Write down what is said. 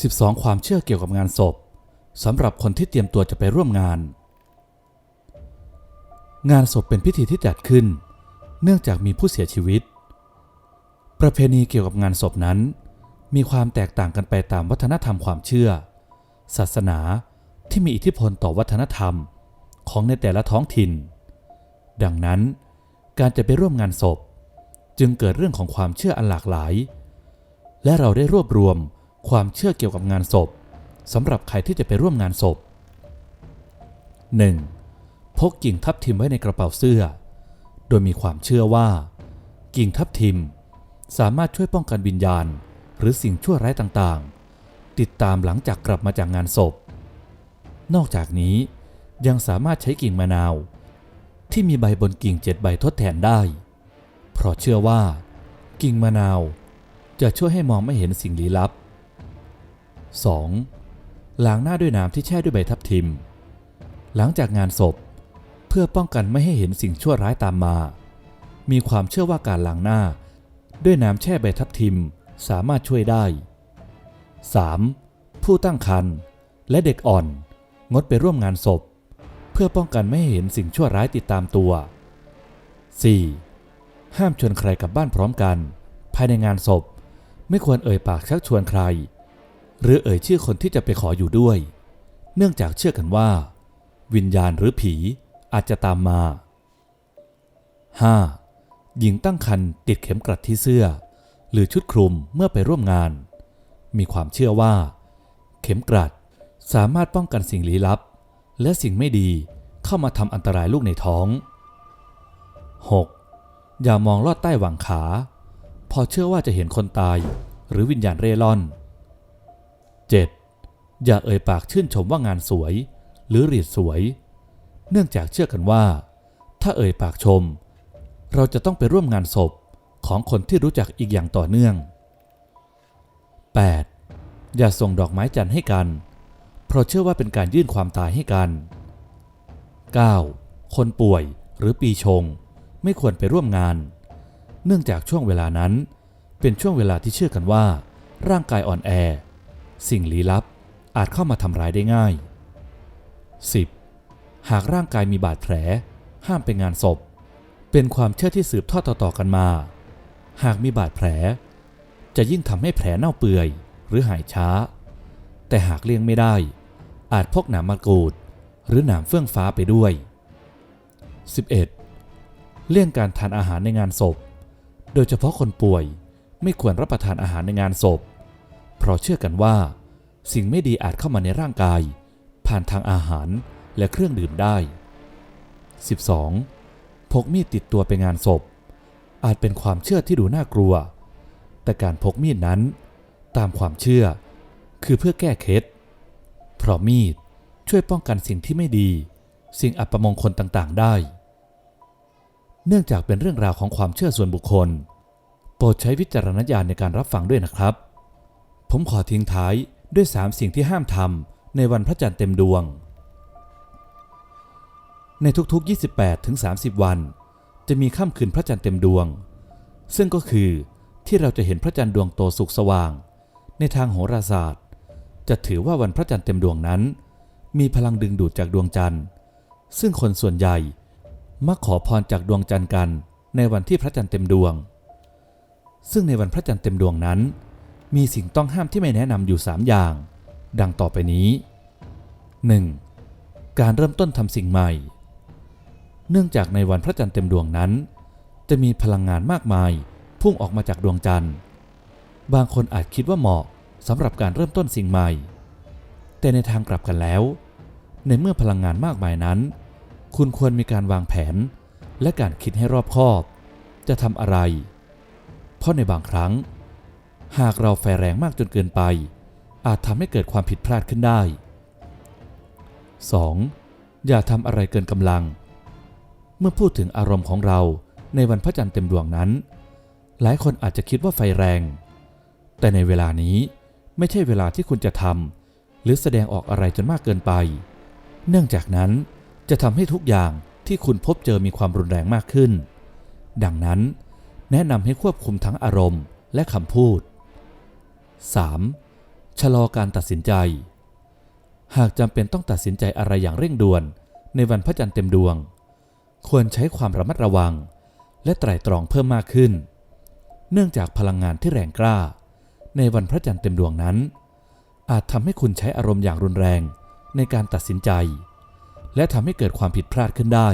12 ความเชื่อเกี่ยวกับงานศพสำหรับคนที่เตรียมตัวจะไปร่วมงาน งานศพเป็นพิธีที่จัดขึ้น เนื่องจากมีผู้เสียชีวิต ประเพณีเกี่ยวกับงานศพนั้น มีความแตกต่างกันไปตามวัฒนธรรมความเชื่อ ศาสนาที่มีอิทธิพลต่อวัฒนธรรมของในแต่ละท้องถิ่น ดังนั้น การจะไปร่วมงานศพ จึงเกิดเรื่องของความเชื่ออันหลากหลาย และเราได้รวบรวม ความเชื่อเกี่ยวกับงานศพสำหรับใครที่จะไปร่วมงานศพ 1. พกกิ่งทับทิมไว้ในกระเป๋าเสื้อ โดยมีความเชื่อว่า กิ่งทับทิม สามารถช่วยป้องกันวิญญาณ หรือสิ่งชั่วร้ายต่างๆ ติดตามหลังจากกลับมาจากงานศพ นอกจากนี้ยังสามารถใช้กิ่งมะนาว ที่มีใบบนกิ่งเจ็ดใบทดแทนได้ เพราะเชื่อว่า กิ่งมะนาวจะช่วยให้มองไม่เห็นสิ่งลี้ลับ 2. ล้างหน้าด้วยน้ำที่แช่ด้วยใบทับทิม หลังจากงานศพ เพื่อป้องกันไม่ให้เห็นสิ่งชั่วร้ายตามมา มีความเชื่อว่าการล้างหน้า ด้วยน้ำแช่ใบทับทิมสามารถช่วยได้ 3. ผู้ตั้งครรภ์และเด็กอ่อน งดไปร่วมงานศพ เพื่อป้องกันไม่ให้เห็นสิ่งชั่วร้ายติดตามตัว 4. ห้ามชวนใครกลับบ้านพร้อมกัน ภายในงานศพ ไม่ควรเอ่ยปากชักชวนใคร หรือเอ่ยชื่อคนที่จะไปขออยู่ด้วย เนื่องจากเชื่อกันว่า วิญญาณหรือผีอาจจะตามมา 5. หญิงตั้งครรภ์ติดเข็มกลัดที่เสื้อ หรือชุดคลุมเมื่อไปร่วมงาน มีความเชื่อว่า เข็มกลัดสามารถป้องกันสิ่งลี้ลับ และสิ่งไม่ดีเข้ามาทำอันตรายลูกในท้อง 6. อย่ามองลอดใต้หว่างขา พอเชื่อว่าจะเห็นคนตาย หรือวิญญาณเร่ร่อน 7. อย่าเอ่ยปากชื่นชมว่างานสวย หรือรีดสวย เนื่องจากเชื่อกันว่า ถ้าเอ่ยปากชม เราจะต้องไปร่วมงานศพของคนที่รู้จักอีกอย่างต่อเนื่อง 8. อย่าส่งดอกไม้จันทร์ให้กัน เพราะเชื่อว่าเป็นการยื่นความตายให้กัน 9. คนป่วยหรือปีชง ไม่ควรไปร่วมงาน เนื่องจากช่วงเวลานั้น เป็นช่วงเวลาที่เชื่อกันว่า ร่างกายอ่อนแอ สิ่งลี้ลับอาจเข้ามาทำร้ายได้ง่าย 10. หากร่างกายมีบาดแผล ห้ามไปงานศพ เป็นความเชื่อที่สืบทอดต่อๆกันมา หากมีบาดแผล จะยิ่งทำให้แผลเน่าเปื่อยหรือหายช้า แต่หากเลี่ยงไม่ได้ อาจพกหนามมะกรูด หรือหนามเฟื่องฟ้าไปด้วย 11. เลี่ยงการทานอาหารในงานศพ โดยเฉพาะคนป่วยไม่ควรรับประทานอาหารในงานศพ เพราะเชื่อกันว่า สิ่งไม่ดีอาจเข้ามาในร่างกาย ผ่านทางอาหารและเครื่องดื่มได้ 12. พกมีดติดตัวไปงานศพ อาจเป็นความเชื่อที่ดูน่ากลัว แต่การพกมีดนั้น ตามความเชื่อ คือเพื่อแก้เคล็ดเพราะมีดช่วยป้องกันสิ่งที่ไม่ดี สิ่งอัปมงคลต่างๆ ได้ เนื่องจากเป็นเรื่องราวของความเชื่อส่วนบุคคล โปรดใช้วิจารณญาณในการรับฟังด้วยนะครับ ผมขอทิ้งท้ายด้วย3สิ่งที่ห้ามทำในวันพระจันทร์เต็มดวง ในทุกๆ 28ถึง30 วัน จะมีค่ำคืนพระจันทร์เต็มดวง ซึ่งก็คือที่เราจะเห็นพระจันทร์ดวงโตสุกสว่าง ในทางโหราศาสตร์ จะถือว่าวันพระจันทร์เต็มดวงนั้น มีพลังดึงดูดจากดวงจันทร์ ซึ่งคนส่วนใหญ่มักขอพรจากดวงจันทร์กันในวันที่พระจันทร์เต็มดวง ซึ่งในวันพระจันทร์เต็มดวงนั้น มีสิ่งต้องห้ามที่ไม่แนะนำอยู่ 3 อย่าง ดังต่อไปนี้ 1. การเริ่มต้นทำสิ่งใหม่ เนื่องจากในวันพระจันทร์เต็มดวงนั้น จะมีพลังงานมากมาย พุ่งออกมาจากดวงจันทร์ บางคนอาจคิดว่าเหมาะสำหรับการเริ่มต้นสิ่งใหม่ แต่ในทางกลับกันแล้ว ในเมื่อพลังงานมากมายนั้น คุณควรมีการวางแผน และการคิดให้รอบคอบ จะทำอะไร เพราะในบางครั้ง หากเราไฟแรงมากจนเกินไป อาจทำให้เกิดความผิดพลาดขึ้นได้ 2. อย่าทำอะไรเกินกำลัง เมื่อพูดถึงอารมณ์ของเราในวันพระจันทร์เต็มดวงนั้น หลายคนอาจจะคิดว่าไฟแรง แต่ในเวลานี้ไม่ใช่เวลาที่คุณจะทำหรือแสดงออกอะไรจนมากเกินไป เนื่องจากนั้นจะทำให้ทุกอย่างที่คุณพบเจอมีความรุนแรงมากขึ้น ดังนั้น แนะนำให้ควบคุมทั้งอารมณ์และคำพูด 3. ชะลอการตัดสินใจ หากจำเป็นต้องตัดสินใจอะไรอย่างเร่งด่วนในวันพระจันทร์เต็มดวง ควรใช้ความระมัดระวัง และไตร่ตรองเพิ่มมากขึ้น เนื่องจากพลังงานที่แรงกล้า ในวันพระจันทร์เต็มดวงนั้น อาจทำให้คุณใช้อารมณ์อย่างรุนแรงในการตัดสินใจ และทำให้เกิดความผิดพลาดขึ้นได้